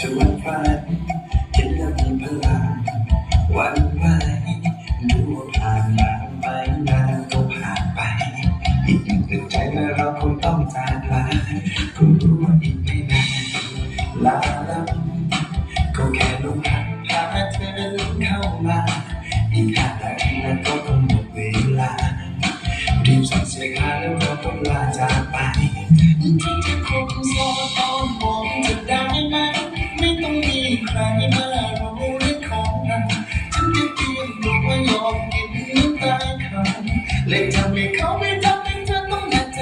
ชวนฝันคิดเรื่องพลันวันไปวดูว่าผ่านนานไปนานก็ผ่านไป อีกหนึ่งใจและเราคงต้องจากลาคุณรู้ว่าอีกไม่นานลาลับก็แค่ลมหายพาเธอเข้ามาอีกห่าง เลยทำให้เขาไม่ทำให้เธอต้องหนักใจ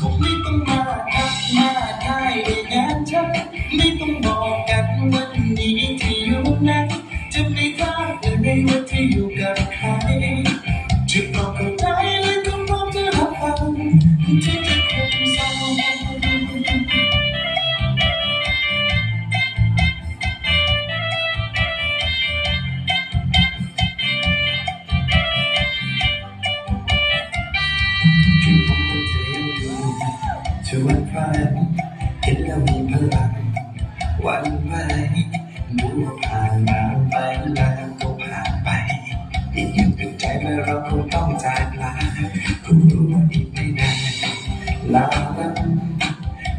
ก็ไม่ต้องมาทักมาทายในงานฉันไม่ต้องบอกกันวันนี้ที่อยู่ไหนจะไม่พลาดในวันที่อยู่กับใครจะบอกเขาได้เลยก็พร้อมจะรับฟังที่จะคง ชวนฝันเห็นแล้วมีพลังวันไหวรู้ว่าผ่านมาไปแล้วก็ผ่านไปอีกอย่างเป็นใจเมื่อเราคงต้องจากลาก็รู้ว่าอีกไม่นานลาลับ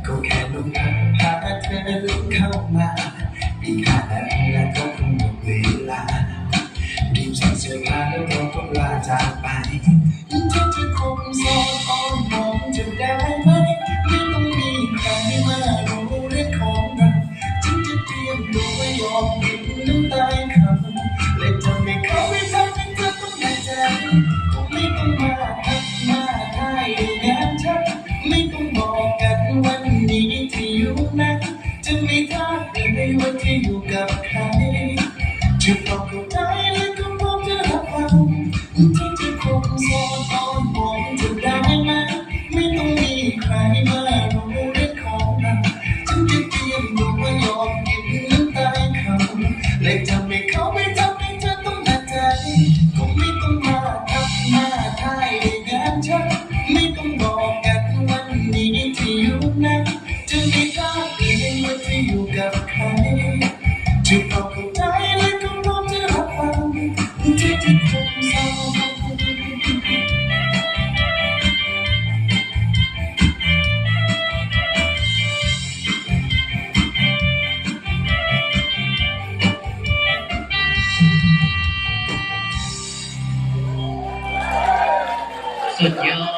ก็แค่ลมพัดพาเธอเข้ามาอีกห้านาทีแล้วก็คงหมดเวลารีบใส่เสื้อผ้าแล้วเราต้องลาจากไป ในวันที่อยู่กับใครจะบอกกับใจเลยก็พร้อมจะรับฟังที่จะคงโซตอนมองจะได้ไหมไม่ต้องมีใครมารู้เรื่องของเราฉันจะเตรียมตัวว่ายอมกินน้ำตาเขาและทำให้เขาไม่ทำให้เธอต้องหนักใจก็ไม่ต้องมาทักมาทายในงานฉันไม่ต้องบอก สุดยอด